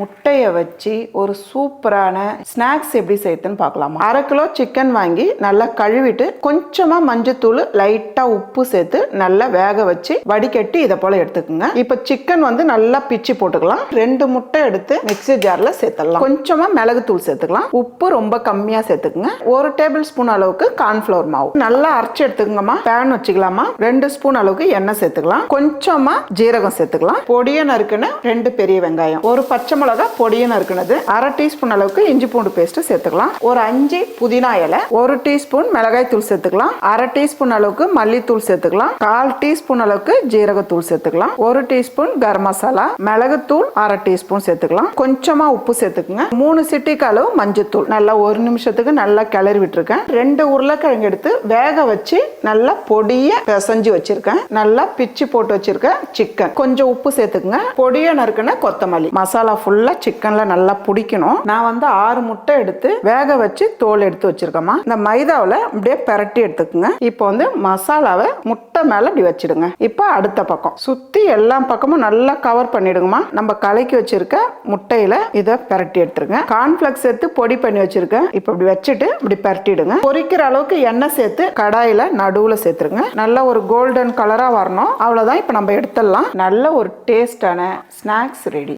முட்டையை வச்சு ஒரு சூப்பரான ஸ்நாக்ஸ் எப்படி செய்யுதுன்னு பார்க்கலாமா? அரை கிலோ சிக்கன் வாங்கி நல்லா கழுவிட்டு கொஞ்சமாக மஞ்சத்தூள் லைட்டாக உப்பு சேர்த்து நல்லா வேக வச்சு வடிகட்டி இதை போல் எடுத்துக்கோங்க. இப்போ சிக்கன் வந்து நல்லா பிச்சு போட்டுக்கலாம். ரெண்டு முட்டை எடுத்து மிக்ஸி ஜாரில் சேர்த்துடலாம். கொஞ்சமாக மிளகுத்தூள் சேர்த்துக்கலாம். உப்பு ரொம்ப கம்மியாக சேர்த்துக்குங்க. ஒரு டேபிள் ஸ்பூன் அளவுக்கு கார்ன்ஃபிளவர் மாவு. நல்லா அரைச்சி எடுத்துக்கோங்கம்மா. பேன் வச்சுக்கலாமா? ரெண்டு ஸ்பூன் அளவுக்கு எண்ணெய் சேர்த்துக்கலாம். கொஞ்சமாக ஜீரகம் சேர்த்துக்கலாம். பொடியை நறுக்குன்னு ரெண்டு பெரிய வெங்காயம். ஒரு பச்சை மிளகா பொடியும் நறுக்குனது அரை டீஸ்பூன் அளவுக்கு இஞ்சி பூண்டு பேஸ்ட் சேர்த்துக்கலாம். ஒரு அஞ்சு புதினா இலை ஒரு டீஸ்பூன் மிளகாய் தூள் சேர்த்துக்கலாம். அரை டீஸ்பூன் அளவுக்கு மல்லித்தூள் சேர்த்துக்கலாம். கால் டீஸ்பூன் அளவுக்கு ஜீரகத்தூள் சேர்த்துக்கலாம். ஒரு டீஸ்பூன் கரம் மசாலா மிளகுத்தூள் அரை டீஸ்பூன் சேர்த்துக்கலாம். கொஞ்சமா உப்பு சேர்த்துக்குங்க. மூணு சிட்டிக்கு அளவு மஞ்சத்தூள். நல்லா ஒரு நிமிஷத்துக்கு நல்லா கிளறி விட்டுருக்கேன். ரெண்டு உருளைக்கிழங்கு எடுத்து வேக வச்சு நல்லா பொடிய பிசைஞ்சு வச்சிருக்கேன். நல்லா பிச்சு போட்டு வச்சிருக்கேன் சிக்கன். கொஞ்சம் உப்பு சேர்த்துக்குங்க. பொடியை நறுக்குன கொத்தமல்லி. மசாலா ஃபுல்லாக சிக்கனில் நல்லா பிடிக்கணும். நான் வந்து ஆறு முட்டை எடுத்து வேக வச்சு தோல் எடுத்து வச்சுருக்கேம்மா. இந்த மைதாவில் அப்படியே பெரட்டி எடுத்துக்கோங்க. இப்போ வந்து மசாலாவை முட்டை மேலே இப்படி வச்சிடுங்க. இப்போ அடுத்த பக்கம். சுற்றி எல்லா பக்கமும் நல்லா கவர் பண்ணிடுங்கம்மா. நம்ம கலக்கி வச்சுருக்க முட்டையில் இதை பெரட்டி எடுத்துருங்க. கார்ன்ஃப்ளக்ஸ் சேர்த்து பொடி பண்ணி வச்சுருக்கேன். இப்போ இப்படி வச்சுட்டு இப்படி பெரட்டிடுங்க. பொறிக்கிற அளவுக்கு எண்ணெய் சேர்த்து கடாயில் நடுவில் சேர்த்துருங்க. நல்லா ஒரு கோல்டன் கலராக வரணும். அவ்வளோதான் இப்போ நம்ம எடுத்துடலாம். நல்ல ஒரு டேஸ்டான ஸ்நாக்ஸ் ரெடி